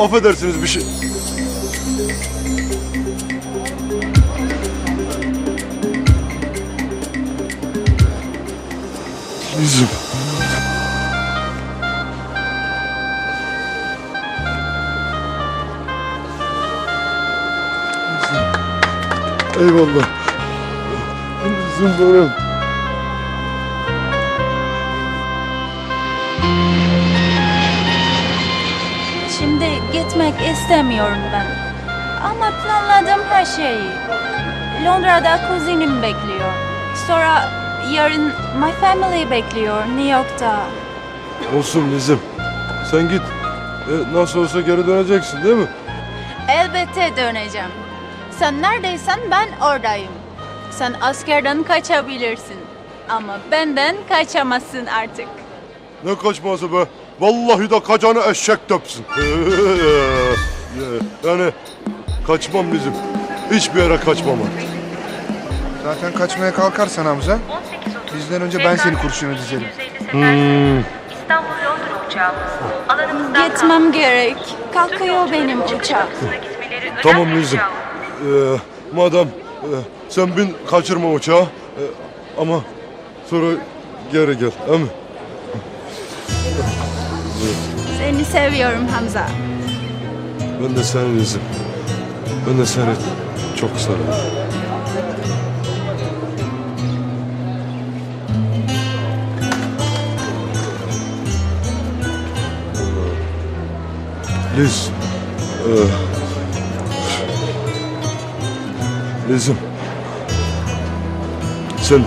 affedersiniz bir şey... Bizim. Eyvallah. Bizim benim. Gitmek istemiyorum ben. Ama planladığım her şeyi. Londra'da kuzenim bekliyor. Sonra yarın my family bekliyor New York'ta. Olsun Nizim. Sen git. E, nasıl olsa geri döneceksin değil mi? Elbette döneceğim. Sen neredeysen ben oradayım. Sen askerden kaçabilirsin. Ama benden kaçamazsın artık. Ne kaçması be? Vallahi de kacanı eşek töpsün. yani kaçmam bizim. Hiçbir yere kaçmam. Zaten kaçmaya kalkarsan Hamza, bizden önce ben seni kurşuna dizerim. İstanbul Londra uçağımız alanımızdan Gitmem gerek. Kalkıyor benim uçak. Tamam rica. Ee, madem e, sen bin kaçırma uçağı. E, ama sonra geri gel. Değil mi? Seni seviyorum Hamza. Ben de seni Nizim. Ben de seni çok seviyorum. Liz. E, Lizim. Sen e,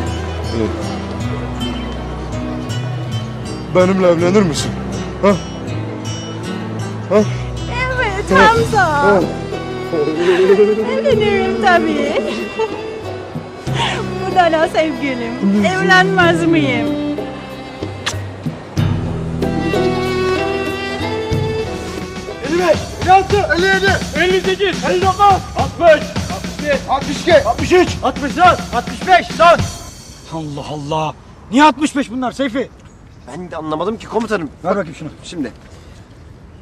benimle evlenir misin? Ha? Ha? Evet Hamza. Evlenirim tabii. Bu da la sevgilim. Evlenmez miyim? Allah Allah. Niye 65 bunlar Seyfi? Ben de anlamadım ki komutanım. Ver bakayım şunu. Şimdi.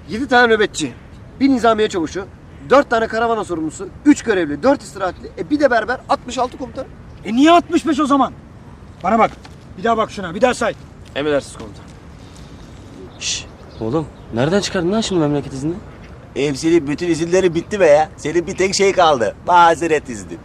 7 tane nöbetçi, bir nizamiye çavuşu, 4 tane karavana sorumlusu, 3 görevli, 4 istirahatli, e bir de berber 66 komutanım. E niye 65 o zaman? Bana bak. Bir daha bak şuna. Bir daha say. Emredersiniz komutanım. Şş, oğlum nereden çıkardın lan şimdi memleket izni? Hepsinin bütün izinleri bitti be ya. Senin bir tek şey kaldı. Mazeret izni.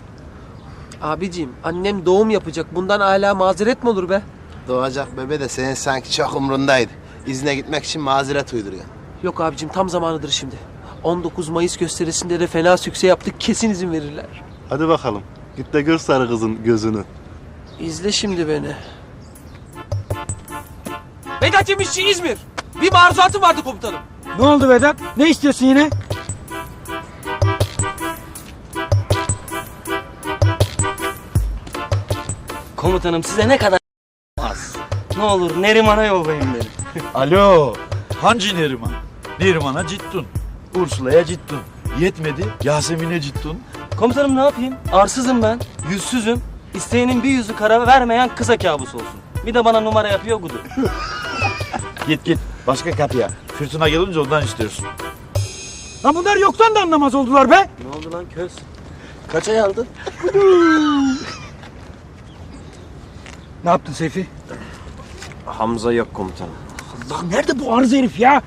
Abicim annem doğum yapacak. Bundan hala mazeret mi olur be? Doğacak bebe de senin sanki çok umrundaydı. İzne gitmek için mazeret uyduruyor. Yok abicim tam zamanıdır şimdi. 19 Mayıs gösterisinde de fena sükse yaptık. Kesin izin verirler. Hadi bakalım. Git de gör sarı kızın gözünü. İzle şimdi beni. Vedat Yemişçi İzmir. Bir maruzatım vardı komutanım. Ne oldu Vedat? Ne istiyorsun yine? Komutanım size ne kadar az. Ne olur Neriman'a yollayın beni. Alo, Hancı Neriman. Neriman'a cittun. Ursula'ya cittun. Yetmedi, Yasemin'e cittun. Komutanım ne yapayım? Arsızım ben, yüzsüzüm. İsteyenin bir yüzü kara vermeyen kıza kabus olsun. Bir de bana numara yapıyor gudu. Git git, başka kapıya. Fırtına gelince ondan istiyorsun. Lan bunlar yoktan da anlamaz oldular be. Ne oldu lan köz? Kaç ay aldın? Ne yaptın Seyfi? Hamza yok komutanım. Allah nerede bu arız herif ya?